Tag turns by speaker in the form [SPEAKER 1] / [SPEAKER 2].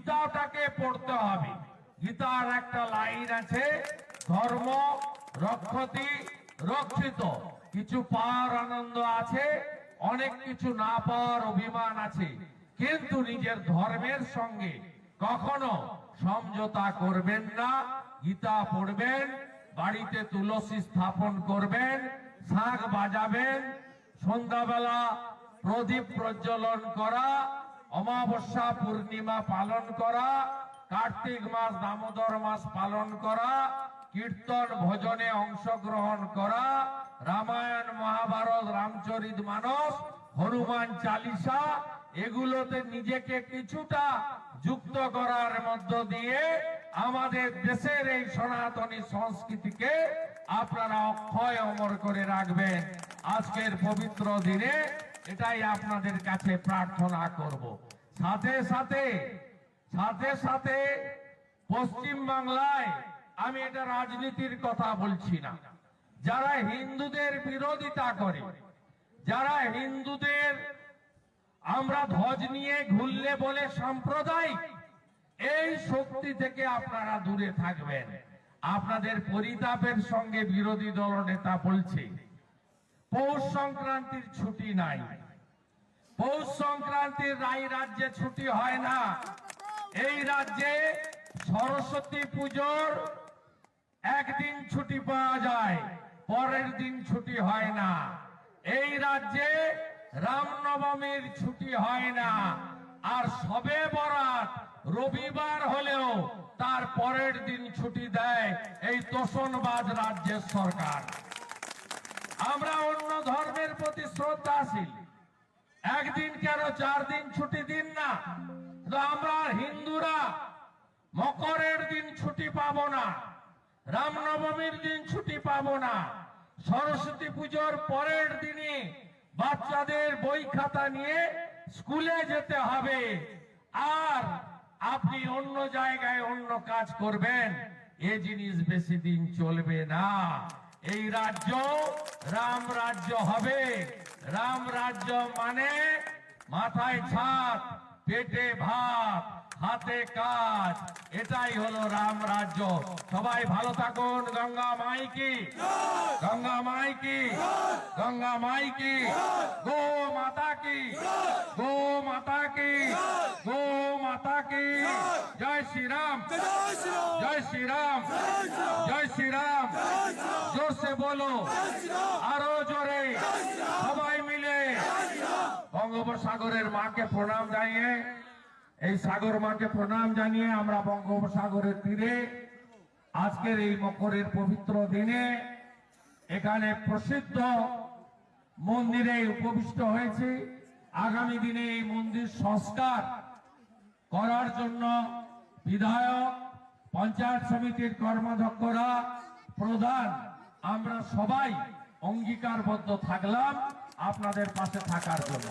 [SPEAKER 1] গীতাটাকে পড়তে হবে। গীতার একটা লাইন আছে, ধর্ম রক্ষতি রক্ষিত। কিছু পাওয়ার আনন্দ আছে, অনেক কিছু না পাওয়ার অভিমান আছে। কিন্তু নিজের ধর্মের সঙ্গে কখনো সমঝোতা করবেন না। গীতা পড়বেন, বাড়িতে তুলসী স্থাপন করবেন, শাক বাজাবেন, সন্ধ্যাবেলা প্রদীপ প্রজ্বলন করা অমাবস্যা পূর্ণিমা পালন করা, কার্তিক মাস, দামোদর মাস পালন করা, কীর্তন ভজনে অংশগ্রহণ করা, রামায়ণ, মহাভারত, রামচরিত মানস, হনুমান চালিসা, এগুলোতে নিজেকে কিছুটা যুক্ত করার মধ্য দিয়ে আমাদের দেশের এই সনাতনী সংস্কৃতিকে আপনারা অক্ষয় অমর করে রাখবেন। আজকের পবিত্র দিনে এটাই আপনাদের কাছে প্রার্থনা করব। সাথে সাথে সাথে সাথে পশ্চিম বাংলায় আমি এটা রাজনীতির কথা বলছি না। যারা হিন্দুদের বিরোধিতা করে, যারা হিন্দুদের আমরা ধ্বজ নিয়ে ঘুরলে বলে সাম্প্রদায়িক, এই শক্তি থেকে আপনারা দূরে থাকবেন। আপনাদের পরিতাপের সঙ্গে বিরোধী দল নেতা বলছে পৌষ সংক্রান্তির ছুটি নাই। পৌষ সংক্রান্তির রায় রাজ্যে ছুটি হয় না। এই রাজ্যে সরস্বতী পুজোর একদিন ছুটি পাওয়া যায়, পরের দিন ছুটি হয় না। এই রাজ্যে রামনবমীর ছুটি হয় না। আর সবে বরাত রবিবার হলেও তার পরের দিন ছুটি দেয় এই তোষণবাজ রাজ্যের সরকার। আমরা অন্য ধর্মের প্রতি শ্রদ্ধাশীল। একদিন কেন চার দিন ছুটি দিন না? আমরা হিন্দুরা, মকরের দিন ছুটি পাব না, রামনবমীর দিন ছুটি পাব না, সরস্বতী পুজোর পরের দিনে বাচ্চাদের বই খাতা নিয়ে স্কুলে যেতে হবে। আর আপনি অন্য জায়গায় অন্য কাজ করবেন, এ জিনিস বেশি দিন চলবে না। এই রাজ্য রাম রাজ্য হবে। রাম রাজ্য মানে মাথায় ছাদ পেটে ভাত হাতে কাজ। এটাই হলো রাম রাজ্য। সবাই ভালো থাকুন। গঙ্গা মাই কি? গঙ্গা মাই কি? গঙ্গা মাই কি? গো মাতা কি? গো মাতা কি? গো মাতা কি? জয় শ্রী রাম জয় শ্রীরাম। জয় শ্রী জোর বলো। আরও জোরে। সবাই মিলে বঙ্গোপসাগরের মাকে প্রণাম জানিয়ে, এই সাগর মাকে প্রণাম জানিয়ে আমরা বঙ্গোপসাগরের তীরে আজকের এই মকরের পবিত্র দিনে এখানে প্রসিদ্ধ মন্দিরে উপবিষ্ট হয়েছে। আগামী দিনে এই মন্দির সংস্কার করার জন্য বিধায়ক, পঞ্চায়েত সমিতির কর্মাধ্যক্ষরা প্রধান আমরা সবাই অঙ্গীকারবদ্ধ থাকলাম আপনাদের পাশে থাকার জন্য।